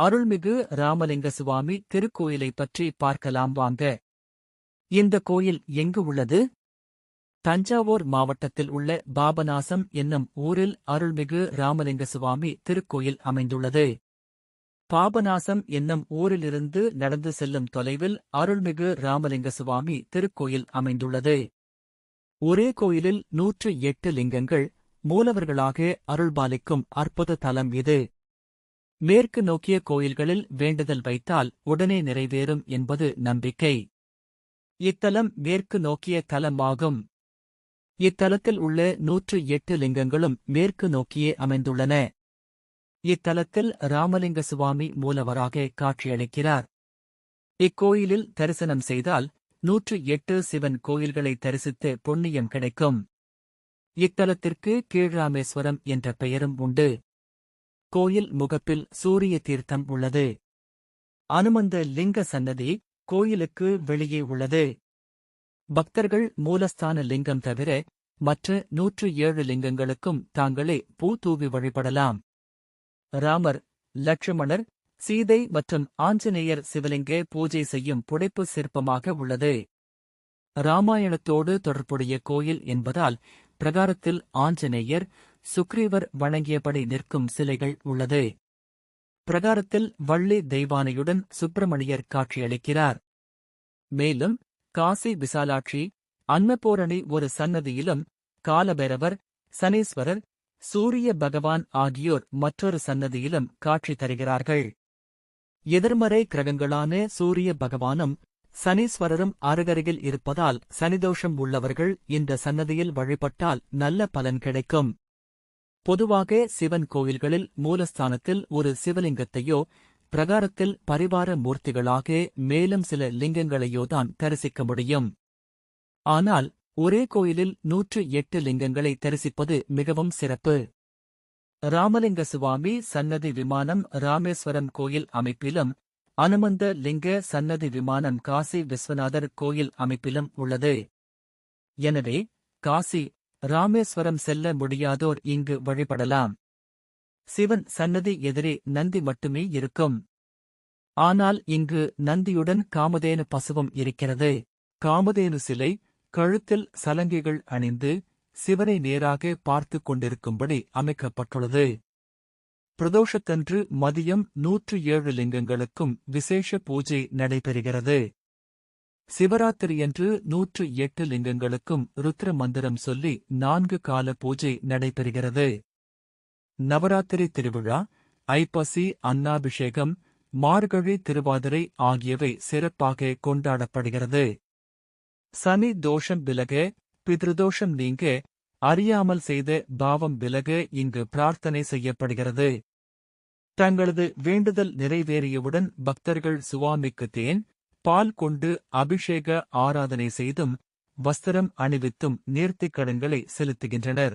அருள்மிகு ராமலிங்க சுவாமி திருக்கோயிலை பற்றி பார்க்கலாம் வாங்க. இந்த கோயில் எங்கு உள்ளது? தஞ்சாவூர் மாவட்டத்தில் உள்ள பாபநாசம் என்னும் ஊரில் அருள்மிகு ராமலிங்க சுவாமி திருக்கோயில் அமைந்துள்ளது. பாபநாசம் என்னும் ஊரிலிருந்து நடந்து செல்லும் தொலைவில் அருள்மிகு ராமலிங்க சுவாமி திருக்கோயில் அமைந்துள்ளது. ஒரே கோயிலில் நூற்று எட்டு லிங்கங்கள் மூலவர்களாக அருள்பாலிக்கும் அற்புத தலம் இது. மேற்கு நோக்கிய கோயில்களில் வேண்டுதல் வைத்தால் உடனே நிறைவேறும் என்பது நம்பிக்கை. இத்தலம் மேற்கு நோக்கிய தலமாகும். இத்தலத்தில் உள்ள நூற்று எட்டு லிங்கங்களும் மேற்கு நோக்கியே அமைந்துள்ளன. இத்தலத்தில் ராமலிங்க சுவாமி மூலவராக காட்சியளிக்கிறார். இக்கோயிலில் தரிசனம் செய்தால் நூற்று எட்டு சிவன் கோயில்களை தரிசித்து புண்ணியம் கிடைக்கும். இத்தலத்திற்கு கீழ்ராமேஸ்வரம் என்ற பெயரும் உண்டு. கோயில் முகப்பில் சூரிய தீர்த்தம் உள்ளது. அனுமந்த லிங்க சன்னதி கோயிலுக்கு வெளியே உள்ளது. பக்தர்கள் மூலஸ்தான லிங்கம் தவிர மற்ற நூற்று ஏழு லிங்கங்களுக்கும் தாங்களே பூ தூவி வழிபடலாம். ராமர் லட்சுமணர் சீதை மற்றும் ஆஞ்சநேயர் சிவலிங்க பூஜை செய்யும் புடைப்பு சிற்பமாக உள்ளது. ராமாயணத்தோடு தொடர்புடைய கோயில் என்பதால் பிரகாரத்தில் ஆஞ்சநேயர் சுக்ரீவர் வணங்கியபடி நிற்கும் சிலைகள் உள்ளது. பிரகாரத்தில் வள்ளி தெய்வானையுடன் சுப்பிரமணியர் காட்சியளிக்கிறார். மேலும் காசி விசாலாட்சி அன்னபூரணி ஒரு சன்னதியிலும் காலபைரவர் சனீஸ்வரர் சூரிய பகவான் ஆகியோர் மற்றொரு சன்னதியிலும் காட்சி தருகிறார்கள். எதிர்மறை கிரகங்களான சூரிய பகவானும் சனீஸ்வரரும் அருகருகில் இருப்பதால் சனிதோஷம் உள்ளவர்கள் இந்த சன்னதியில் வழிபட்டால் நல்ல பலன் கிடைக்கும். பொதுவாக சிவன் கோயில்களில் மூலஸ்தானத்தில் ஒரு சிவலிங்கத்தையோ பிரகாரத்தில் பரிவார மூர்த்திகளாக மேலும் சில லிங்கங்களையோதான் தரிசிக்க முடியும். ஆனால் ஒரே கோயிலில் நூற்று எட்டு லிங்கங்களை தரிசிப்பது மிகவும் சிறப்பு. ராமலிங்க சுவாமி சன்னதி விமானம் ராமேஸ்வரம் கோயில் அமைப்பிலும் அனுமந்த லிங்க சன்னதி விமானம் காசி விஸ்வநாதர் கோயில் அமைப்பிலும் உள்ளது. எனவே காசி ராமேஸ்வரம் செல்ல முடியாதோர் இங்கு வழிபடலாம். சிவன் சன்னதி எதிரே நந்தி மட்டுமே இருக்கும். ஆனால் இங்கு நந்தியுடன் காமதேனு பசுவும் இருக்கிறது. காமதேனு சிலை கழுத்தில் சலங்கைகள் அணிந்து சிவனை நேராக பார்த்துக் கொண்டிருக்கும்படி அமைக்கப்பட்டுள்ளது. பிரதோஷத்தன்று மதியம் நூற்று ஏழு லிங்கங்களுக்கும் விசேஷ பூஜை நடைபெறுகிறது. சிவராத்திரியன்று நூற்று எட்டு லிங்கங்களுக்கும் ருத்ர மந்திரம் சொல்லி நான்கு கால பூஜை நடைபெறுகிறது. நவராத்திரி திருவிழா ஐப்பசி அன்னாபிஷேகம் மார்கழி திருவாதிரை ஆகியவை சிறப்பாக கொண்டாடப்படுகிறது. சனி தோஷம் விலக பித்ருதோஷம் நீங்க அறியாமல் செய்த பாவம் விலக இங்கு பிரார்த்தனை செய்யப்படுகிறது. தங்களது வேண்டுதல் நிறைவேறியவுடன் பக்தர்கள் சுவாமிக்கு தேன் பால் கொண்டு அபிஷேக ஆராதனை செய்தும் வஸ்திரம் அணிவித்தும் நேர்த்திக் கடன்களை செலுத்துகின்றனர்.